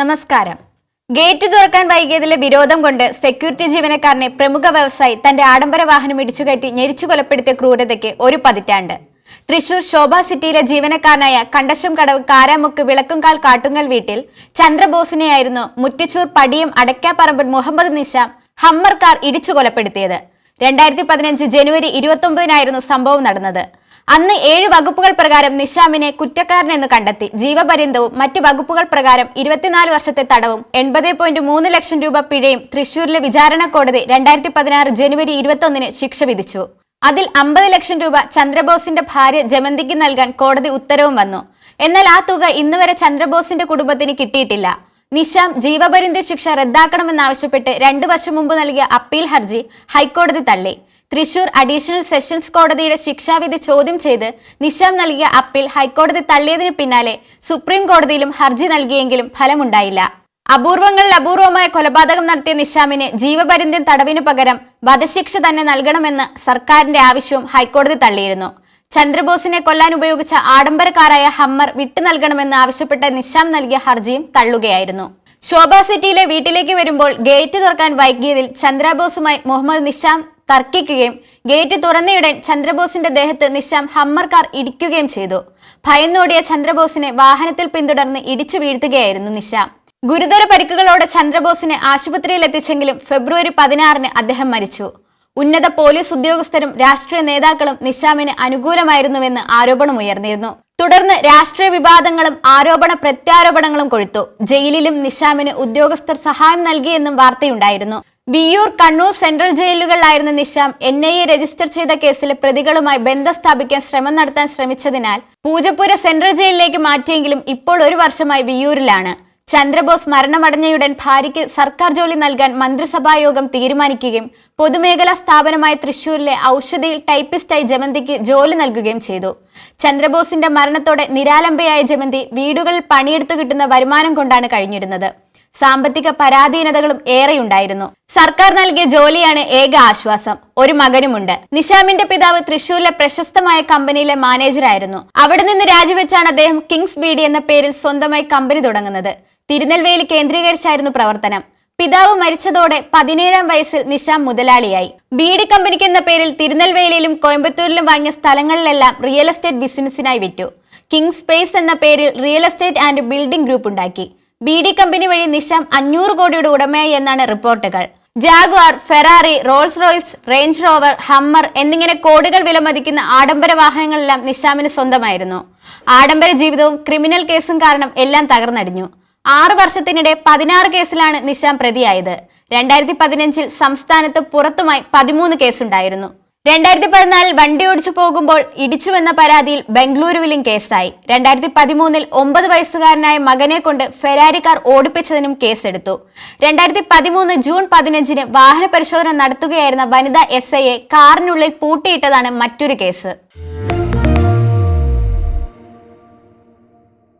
നമസ്കാരം. ഗേറ്റ് തുറക്കാൻ വൈകിയതിലെ വിരോധം കൊണ്ട് സെക്യൂരിറ്റി ജീവനക്കാരനെ പ്രമുഖ വ്യവസായി തന്റെ ആഡംബര വാഹനം ഇടിച്ചുകയറ്റി ഞെരിച്ചു കൊലപ്പെടുത്തിയ ക്രൂരതയ്ക്ക് ഒരു പതിറ്റാണ്ട്. തൃശൂർ ശോഭ സിറ്റിയിലെ ജീവനക്കാരനായ കണ്ടശം കടവ് കാരാമുക്ക് വിളക്കുംകാൽ കാട്ടുങ്ങൽ വീട്ടിൽ ചന്ദ്രബോസിനെയായിരുന്നു മുറ്റിച്ചൂർ പടിയം അടയ്ക്കാപ്പറമ്പൻ മുഹമ്മദ് നിഷാം ഹമ്മർ കാർ ഇടിച്ചു കൊലപ്പെടുത്തിയത്. രണ്ടായിരത്തി പതിനഞ്ച് ജനുവരി ഇരുപത്തി ഒമ്പതിനായിരുന്നു സംഭവം നടന്നത്. അന്ന് ഏഴ് വകുപ്പുകൾ പ്രകാരം നിഷാമിനെ കുറ്റക്കാരനെന്ന് കണ്ടെത്തി. ജീവപര്യന്തവും മറ്റ് വകുപ്പുകൾ പ്രകാരം ഇരുപത്തിനാല് വർഷത്തെ തടവും എൺപത് പോയിന്റ് മൂന്ന് ലക്ഷം രൂപ പിഴയും തൃശൂരിലെ വിചാരണ കോടതി രണ്ടായിരത്തി പതിനാറ് ജനുവരി ഇരുപത്തൊന്നിന് ശിക്ഷ വിധിച്ചു. അതിൽ അമ്പത് ലക്ഷം രൂപ ചന്ദ്രബോസിന്റെ ഭാര്യ ജമന്തിക്ക് നൽകാൻ കോടതി ഉത്തരവും വന്നു. എന്നാൽ ആ തുക ഇന്ന് വരെ ചന്ദ്രബോസിന്റെ കുടുംബത്തിന് കിട്ടിയിട്ടില്ല. നിഷാം ജീവപര്യന്ത ശിക്ഷ റദ്ദാക്കണമെന്നാവശ്യപ്പെട്ട് രണ്ടു വർഷം മുമ്പ് നൽകിയ അപ്പീൽ ഹർജി ഹൈക്കോടതി തള്ളി. തൃശൂർ അഡീഷണൽ സെഷൻസ് കോടതിയുടെ ശിക്ഷാവിധി ചോദ്യം ചെയ്ത് നിഷാം നൽകിയ അപ്പീൽ ഹൈക്കോടതി തള്ളിയതിന് പിന്നാലെ സുപ്രീം കോടതിയിലും ഹർജി നൽകിയെങ്കിലും ഫലമുണ്ടായില്ല. അപൂർവങ്ങളിൽ അപൂർവമായ കൊലപാതകം നടത്തിയ നിഷാമിന് ജീവപര്യന്തം തടവിനു പകരം വധശിക്ഷ തന്നെ നൽകണമെന്ന് സർക്കാരിന്റെ ആവശ്യവും ഹൈക്കോടതി തള്ളിയിരുന്നു. ചന്ദ്രബോസിനെ കൊല്ലാൻ ഉപയോഗിച്ച ആഡംബരക്കാരായ ഹമ്മർ വിട്ടു നൽകണമെന്ന് ആവശ്യപ്പെട്ട നിഷാം നൽകിയ ഹർജിയും തള്ളുകയായിരുന്നു. ശോഭ സിറ്റിയിലെ വീട്ടിലേക്ക് വരുമ്പോൾ ഗേറ്റ് തുറക്കാൻ വൈകിയതിൽ ചന്ദ്രബോസുമായി മുഹമ്മദ് നിഷാം തർക്കിക്കുകയും ഗേറ്റ് തുറന്നയുടൻ ചന്ദ്രബോസിന്റെ ദേഹത്ത് നിശാം ഹമ്മർ കാർ ഇടിക്കുകയും ചെയ്തു. ഭയന്നോടിയ ചന്ദ്രബോസിനെ വാഹനത്തിൽ പിന്തുടർന്ന് ഇടിച്ചു വീഴ്ത്തുകയായിരുന്നു നിശാം. ഗുരുതര പരിക്കുകളോടെ ചന്ദ്രബോസിനെ ആശുപത്രിയിൽ എത്തിച്ചെങ്കിലും ഫെബ്രുവരി പതിനാറിന് അദ്ദേഹം മരിച്ചു. ഉന്നത പോലീസ് ഉദ്യോഗസ്ഥരും രാഷ്ട്രീയ നേതാക്കളും നിഷാമിന് അനുകൂലമായിരുന്നുവെന്ന് ആരോപണമുയർന്നിരുന്നു തുടർന്ന് രാഷ്ട്രീയ വിവാദങ്ങളും ആരോപണ പ്രത്യാരോപണങ്ങളും കൊഴുത്തു. ജയിലിലും നിഷാമിന് ഉദ്യോഗസ്ഥർ സഹായം നൽകിയെന്നും വാർത്തയുണ്ടായിരുന്നു. Viyyur Kannur central ജയിലുകളിലായിരുന്ന Nisham N I A register ചെയ്ത കേസിലെ പ്രതികളുമായി ബന്ധം സ്ഥാപിക്കാൻ ശ്രമം നടത്താൻ ശ്രമിച്ചതിനാൽ പൂജപ്പുര സെൻട്രൽ ജയിലിലേക്ക് മാറ്റിയെങ്കിലും ഇപ്പോൾ ഒരു വർഷമായി വിയൂരിലാണ് ചന്ദ്രബോസ് മരണമടഞ്ഞയുടൻ ഭാര്യയ്ക്ക് സർക്കാർ ജോലി നൽകാൻ മന്ത്രിസഭായോഗം തീരുമാനിക്കുകയും പൊതുമേഖലാ സ്ഥാപനമായ തൃശൂരിലെ ഔഷധിയിൽ ടൈപ്പിസ്റ്റായി ജമന്തിക്ക് ജോലി നൽകുകയും ചെയ്തു. ചന്ദ്രബോസിന്റെ മരണത്തോടെ നിരാലംബയായ ജമന്തി വീടുകളിൽ പണിയെടുത്തു കിട്ടുന്ന വരുമാനം കൊണ്ടാണ് കഴിഞ്ഞിരുന്നത്. സാമ്പത്തിക പരാധീനതകളും ഏറെയുണ്ടായിരുന്നു. സർക്കാർ നൽകിയ ജോലിയാണ് ഏക ആശ്വാസം. ഒരു മകനുമുണ്ട്. നിഷാമിന്റെ പിതാവ് തൃശൂരിലെ പ്രശസ്തമായ കമ്പനിയിലെ മാനേജറായിരുന്നു അവിടെ നിന്ന് രാജിവെച്ചാണ് അദ്ദേഹം കിങ്സ് ബീഡി എന്ന പേരിൽ സ്വന്തമായി കമ്പനി തുടങ്ങുന്നത്. തിരുനെൽവേലി കേന്ദ്രീകരിച്ചായിരുന്നു പ്രവർത്തനം. പിതാവ് മരിച്ചതോടെ പതിനേഴാം വയസ്സിൽ നിഷാം മുതലാളിയായി. ബീഡി കമ്പനിക്ക് എന്ന പേരിൽ തിരുനെൽവേലിയിലും കോയമ്പത്തൂരിലും വാങ്ങിയ സ്ഥലങ്ങളിലെല്ലാം റിയൽ എസ്റ്റേറ്റ് ബിസിനസ്സിനായി വിറ്റു. കിങ് സ്പേസ് എന്ന പേരിൽ real estate and building group ഉണ്ടാക്കി. ബി ഡി കമ്പനി വഴി നിഷാം അഞ്ഞൂറ് കോടിയുടെ ഉടമയായി എന്നാണ് റിപ്പോർട്ടുകൾ. Jaguar Ferrari Rolls Royce Range Rover Hummer എന്നിങ്ങനെ കോടികൾ വിലമതിക്കുന്ന ആഡംബര വാഹനങ്ങളെല്ലാം നിഷാമിന് സ്വന്തമായിരുന്നു. ആഡംബര ജീവിതവും ക്രിമിനൽ കേസും കാരണം എല്ലാം തകർന്നടിഞ്ഞു. ആറു വർഷത്തിനിടെ പതിനാറ് കേസിലാണ് നിഷാം പ്രതിയായത്. രണ്ടായിരത്തി പതിനഞ്ചിൽ സംസ്ഥാനത്ത് പുറത്തുമായി പതിമൂന്ന് കേസുണ്ടായിരുന്നു. രണ്ടായിരത്തി പതിനാലിൽ വണ്ടി ഓടിച്ചു പോകുമ്പോൾ ഇടിച്ചുവെന്ന പരാതിയിൽ ബംഗളൂരുവിലും കേസായി. രണ്ടായിരത്തി പതിമൂന്നിൽ ഒമ്പത് വയസ്സുകാരനായ മകനെ കൊണ്ട് ഫെരാരി കാർ ഓടിപ്പിച്ചതിനും കേസെടുത്തു. രണ്ടായിരത്തി പതിമൂന്ന് ജൂൺ പതിനഞ്ചിന് വാഹന പരിശോധന നടത്തുകയായിരുന്ന വനിതാ എസ് ഐയെ കാറിനുള്ളിൽ പൂട്ടിയിട്ടതാണ് മറ്റൊരു കേസ്.